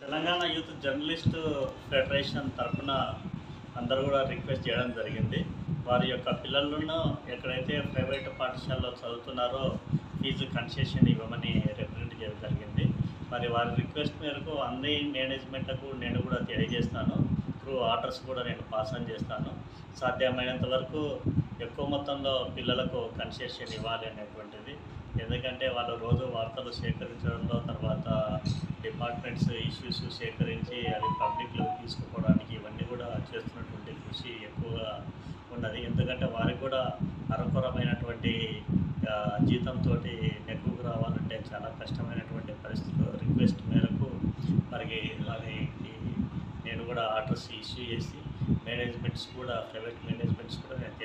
Telangana youth journalist federation తరఫున అందరూ కూడా రిక్వెస్ట్ చేయడం జరిగింది. వారి యొక్క పిల్లలను ఎక్కడైతే ప్రైవేట్ పాఠశాలలో చదువుతున్నారో ఫీజు కన్సెషన్ ఇవ్వమని మరి వారి రిక్వెస్ట్ మేరకు అన్ని మేనేజ్మెంట్లకు నేను కూడా తెలియజేస్తాను. త్రూ ఆర్డర్స్ కూడా నేను పాస్ ఆన్ చేస్తాను. సాధ్యమైనంత వరకు ఎక్కువ మొత్తంలో పిల్లలకు కన్సెషన్ ఇవ్వాలి అనేటువంటిది. ఎందుకంటే వాళ్ళు రోజు వార్తలు సేకరించడంలో తర్వాత డిపార్ట్మెంట్స్ ఇష్యూస్ సేకరించి అవి పబ్లిక్లో తీసుకుపోవడానికి ఇవన్నీ కూడా చేస్తున్నటువంటి కృషి ఎక్కువగా ఉన్నది. ఎందుకంటే వారికి కూడా అరకొరమైనటువంటి జీతంతో నెగ్గుకు రావాలంటే చాలా కష్టమైన పరిస్థితులు రిక్వెస్ట్ మేరకు మరి వారికి నేను కూడా ఆర్డర్స్ ఇష్యూ చేసి మేనేజ్మెంట్స్ కూడా ప్రైవేట్ మేనేజ్మెంట్స్ కూడా నేను